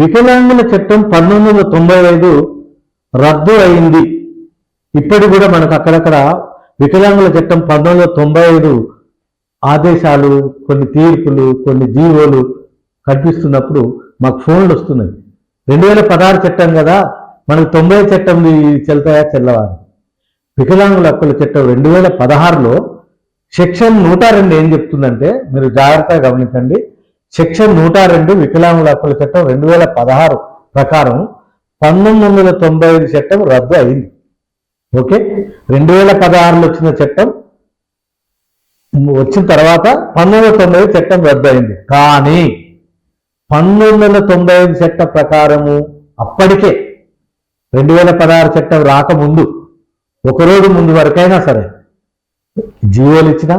వికలాంగుల చట్టం పంతొమ్మిది వందల తొంభై ఐదు రద్దు అయింది. ఇప్పటి కూడా మనకు అక్కడక్కడ వికలాంగుల చట్టం పంతొమ్మిది వందల తొంభై ఐదు ఆదేశాలు కొన్ని తీర్పులు కొన్ని జీవోలు కనిపిస్తున్నప్పుడు మాకు ఫోన్లు వస్తున్నాయి. రెండు వేల పదహారు చట్టం కదా మనకు తొంభై చట్టం చెల్తాయా చెల్లవా వికలాంగుల హక్కుల చట్టం రెండు వేల పదహారులో సెక్షన్ నూట రెండు ఏం చెప్తుందంటే మీరు జాగ్రత్తగా గమనించండి. సెక్షన్ నూట రెండు వికలాంగుల హక్కుల చట్టం రెండు వేల పదహారు ప్రకారం పంతొమ్మిది వందల తొంభై ఐదు చట్టం రద్దు అయింది. ఓకే? రెండు వేల పదహారులో వచ్చిన చట్టం వచ్చిన తర్వాత పంతొమ్మిది వందల తొంభై ఐదు చట్టం రద్దు అయింది. కానీ పంతొమ్మిది వందల తొంభై ఐదు చట్ట ప్రకారము అప్పటికే రెండు వేల పదహారు చట్టం రాకముందు ఒకరోజు ముందు వరకైనా సరే జీవోలు ఇచ్చినా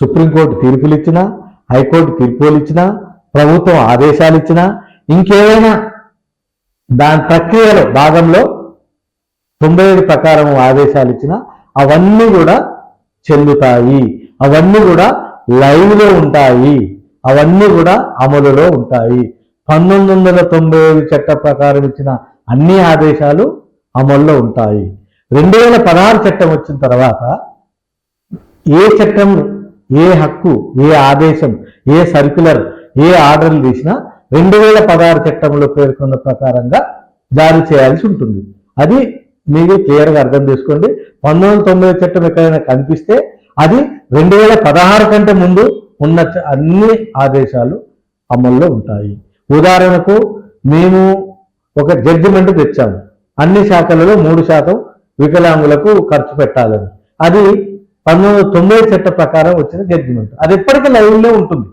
సుప్రీంకోర్టు తీర్పులు ఇచ్చినా హైకోర్టు తీర్పులు ఇచ్చినా ప్రభుత్వం ఆదేశాలు ఇచ్చినా ఇంకేమైనా దాని ప్రక్రియలో భాగంలో తొంభై ఏడు ప్రకారం ఆదేశాలు ఇచ్చినా అవన్నీ కూడా చెల్లుతాయి. అవన్నీ కూడా లైవ్లో ఉంటాయి. అవన్నీ కూడా అమలులో ఉంటాయి. పంతొమ్మిది వందల తొంభై ఏడు చట్ట ప్రకారం ఇచ్చిన అన్ని ఆదేశాలు అమల్లో ఉంటాయి. రెండు వేల పదహారు చట్టం వచ్చిన తర్వాత ఏ చట్టం ఏ హక్కు ఏ ఆదేశం ఏ సర్క్యులర్ ఏ ఆర్డర్లు తీసినా రెండు వేల పదహారు చట్టంలో పేర్కొన్న ప్రకారంగా జారీ చేయాల్సి ఉంటుంది. అది మీరు క్లియర్గా అర్థం చేసుకోండి. పంతొమ్మిది వందల తొంభై చట్టం ఎక్కడైనా కనిపిస్తే అది రెండు వేల పదహారు కంటే ముందు ఉన్న అన్ని ఆదేశాలు అమల్లో ఉంటాయి. ఉదాహరణకు మేము ఒక జడ్జిమెంట్ తెచ్చాము. అన్ని శాఖలలో మూడు శాతం వికలాంగులకు ఖర్చు పెట్టాలని. అది పంతొమ్మిది వందల తొంభై చట్ట ప్రకారం వచ్చిన జడ్జిమెంట్ అది ఎప్పటికీ లైవ్లో ఉంటుంది.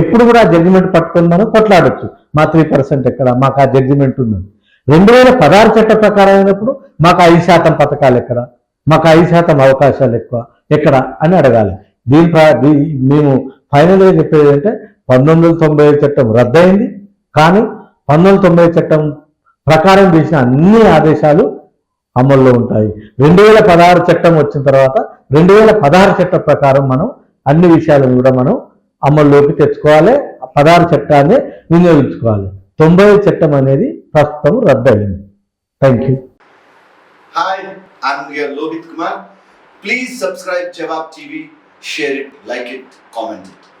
ఎప్పుడు కూడా ఆ జడ్జిమెంట్ పట్టుకొని మనం కొట్లాడచ్చు. మా త్రీ పర్సెంట్ ఎక్కడ? మాకు ఆ జడ్జిమెంట్ ఉందని రెండు వేల పదహారు చట్ట ప్రకారం అయినప్పుడు మాకు ఐదు శాతం పథకాలు ఎక్కడ? మాకు ఐదు శాతం అవకాశాలు ఎక్కువ. ఎక్కడ? అని అడగాలి. దీని ప్ర- దీ- మేము ఫైనల్గా చెప్పేది అంటే పంతొమ్మిది వందల తొంభై ఐదు చట్టం రద్దయింది. కానీ పంతొమ్మిది వందల తొంభై చట్టం ప్రకారం చేసిన అన్ని ఆదేశాలు అమల్లో ఉంటాయి. రెండు వేల పదహారు చట్టం వచ్చిన తర్వాత రెండు వేల పదహారు చట్టం ప్రకారం మనం అన్ని విషయాలను కూడా మనం అమల్లోకి తెచ్చుకోవాలి. ఆ పదహారు చట్టాన్ని వినియోగించుకోవాలి. తొంభై చట్టం అనేది ప్రస్తుతం రద్దయింది. Thank you hi I'm your Kumar please subscribe Jawab TV share it like like it.